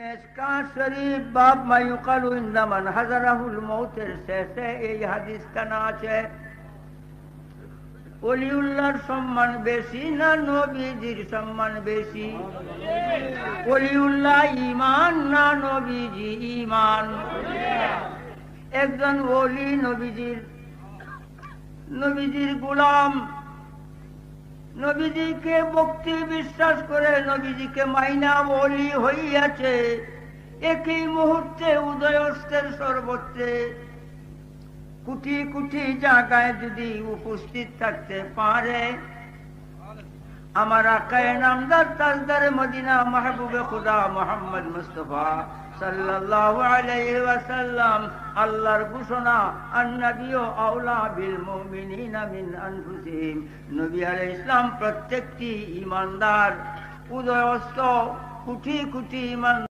মেসকা শরীফ মায়ুকালু ইন্দামান হাজারাহুল মৌতের শেষে এই আছে। অলিউল্লাহর সম্মান বেশি না নবীজির সম্মান বেশি? অলিউল্লাহ ইমান না নবীজি ইমান একজন ওলি নবীজির নবীজির গোলাম নবীজিকে ভক্তি বিশ্বাস করে নবীজিকে মাইনা বলি হইয়াছে। একই মুহূর্তে উদয়স্তের সর্বত্রে কুটি কুটি জায়গায় যদি উপস্থিত থাকতে পারে আমার আকায় নামদার তাজদার মদিনা মাহবুবে খুদা মোহাম্মদ মুস্তফা সাল্লাল্লাহু আল্লাহর আউলা প্রত্যেকটি ঈমানদার উদয়স্ত কুটি কুটি ঈমান